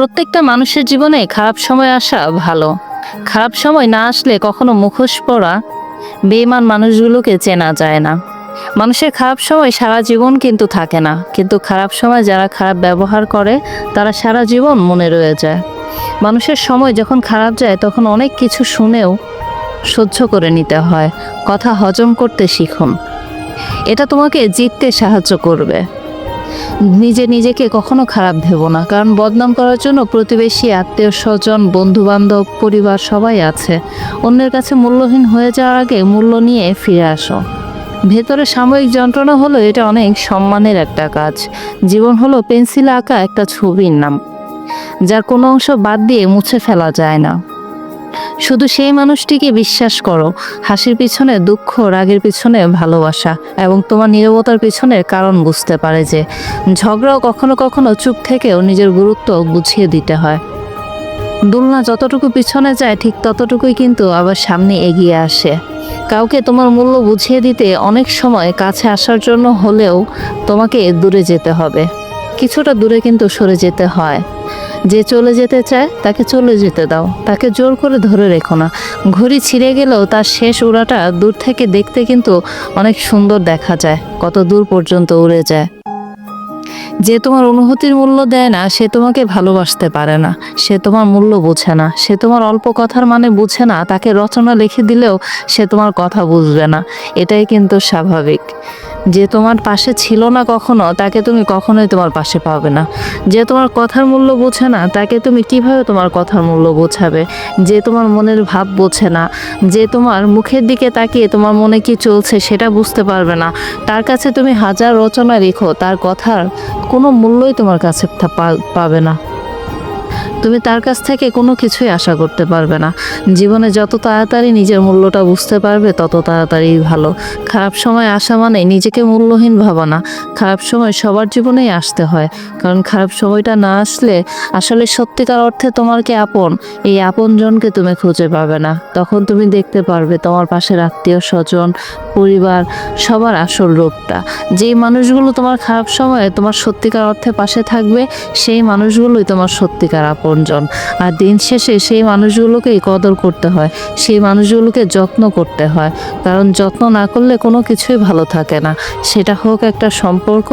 প্রত্যেকটা মানুষের জীবনে খারাপ সময় আসা ভালো। খারাপ সময় না আসলে কখনো মুখোশ পরা বেইমান মানুষগুলোকে চেনা যায় না। মানুষের খারাপ সময় সারা জীবন কিন্তু থাকে না। কিন্তু খারাপ সময় যারা খারাপ ব্যবহার করে, তারা সারা জীবন মনে রয়ে যায়। মানুষের সময় যখন খারাপ যায়, তখন অনেক কিছু শুনেও সহ্য করে নিতে হয়। কথা হজম করতে শিখুন। এটা তোমাকে জিততে সাহায্য করবে। নিজে নিজেকে কখনো খারাপ ভেবো না, কারণ বদনাম করার জন্য প্রতিবেশী, আত্মীয় স্বজন বন্ধু বান্ধব পরিবার সবাই আছে। অন্যের কাছে মূল্যহীন হয়ে যাওয়ার আগে মূল্য নিয়ে ফিরে আসো। ভেতরে সাময়িক যন্ত্রণা হলো এটা অনেক সম্মানের একটা কাজ। জীবন হলো পেন্সিল আঁকা একটা ছবির নাম, যার কোনো অংশ বাদ দিয়ে মুছে ফেলা যায় না। শুধু সেই মানুষটিকে বিশ্বাস করো। হাসির পিছনে দুঃখ, রাগের পিছনে ভালোবাসা এবং তোমার নীরবতার পিছনে কারণ বুঝতে পারে যে ঝগড়াও কখনো কখনো চুপ থেকেও নিজের গুরুত্ব বুঝিয়ে দিতে হয়। দুলনা যতটুকু পিছনে যায়, ঠিক ততটুকুই কিন্তু আবার সামনে এগিয়ে আসে। কাউকে তোমার মূল্য বুঝিয়ে দিতে অনেক সময় কাছে আসার জন্য হলেও তোমাকে দূরে যেতে হবে। কিছুটা দূরে কিন্তু সরে যেতে হয়। যে চলে যেতে চায়, তাকে চলে যেতে দাও। তাকে জোর করে ধরে রেখো না। ঘড়ি ছিঁড়ে গেলেও তার শেষ উড়াটা দূর থেকে দেখতে কিন্তু অনেক সুন্দর দেখা যায়। কত দূর পর্যন্ত উড়ে যায়। যে তোমার অনুভূতির মূল্য দেয় না, সে তোমাকে ভালোবাসতে পারে না। সে তোমার মূল্য বোঝে না। সে তোমার অল্প কথার মানে বুঝে না। তাকে রচনা লিখে দিলেও সে তোমার কথা বুঝবে না। এটাই কিন্তু স্বাভাবিক। যে তোমার পাশে ছিল না কখনো, তাকে তুমি কখনোই তোমার পাশে পাবে না। যে তোমার কথার মূল্য বোঝে না, তাকে তুমি কীভাবে তোমার কথার মূল্য বোঝাবে? যে তোমার মনের ভাব বোঝে না, যে তোমার মুখের দিকে তাকিয়ে তোমার মনে কি চলছে সেটা বুঝতে পারবে না। তার কাছে তুমি হাজার রচনা রেখো, তার কথার কোনো মূল্যই তোমার কাছে পাবে না। তুমি তার কাছ থেকে কোনো কিছুই আশা করতে পারবে না। জীবনে যত তাড়াতাড়ি নিজের মূল্যটা বুঝতে পারবে, তত তাড়াতাড়ি ভালো। খারাপ সময় আসা মানে নিজেকে মূল্যহীন ভাবা না খারাপ সময় সবার জীবনেই আসতে হয়। কারণ খারাপ সময়টা না আসলে আসলে সত্যিকার অর্থে তোমার কি আপন? এই আপনজনকে তুমি খুঁজে পাবে না। তখন তুমি দেখতে পারবে তোমার পাশের আত্মীয় স্বজন, পরিবার, সবার আসল রূপটা। যেই মানুষগুলো তোমার খারাপ সময়ে তোমার সত্যিকার অর্থে পাশে থাকবে, সেই মানুষগুলোই তোমার সত্যিকার আপনজন। আর দিন শেষে সেই মানুষগুলোকেই কদর করতে হয়, সেই মানুষগুলোকে যত্ন করতে হয়। কারণ যত্ন না করলে কোনো কিছুই ভালো থাকে না। সেটা হোক একটা সম্পর্ক,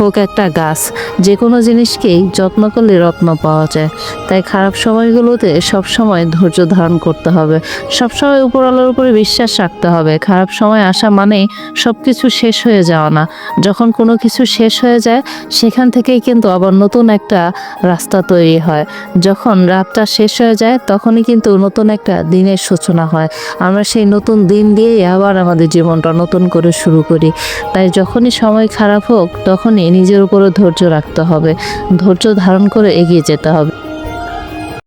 হোক একটা গাছ যে কোনো জিনিসকেই যত্ন করলে রত্ন পাওয়া যায়। তাই খারাপ সময়গুলোতে সবসময় ধৈর্য ধারণ করতে হবে। সবসময় উপরওয়ালার উপরে বিশ্বাস রাখতে হবে। খারাপ সময় আসা মানেই সব কিছু শেষ হয়ে যাওয়া না। যখন কোনো কিছু শেষ হয়ে যায়, সেখান থেকেই কিন্তু আবার নতুন একটা রাস্তা তৈরি হয়। যখন রাতটা শেষ হয়ে যায়, তখনই কিন্তু নতুন একটা দিনের সূচনা হয়। আমরা সেই নতুন দিন দিয়েই আবার আমাদের জীবনটা নতুন করে শুরু করি। তাই যখনই সময় খারাপ হোক, তখনই নিজের উপরে ধৈর্য রাখতে হবে। ধৈর্য ধারণ করে এগিয়ে যেতে হবে।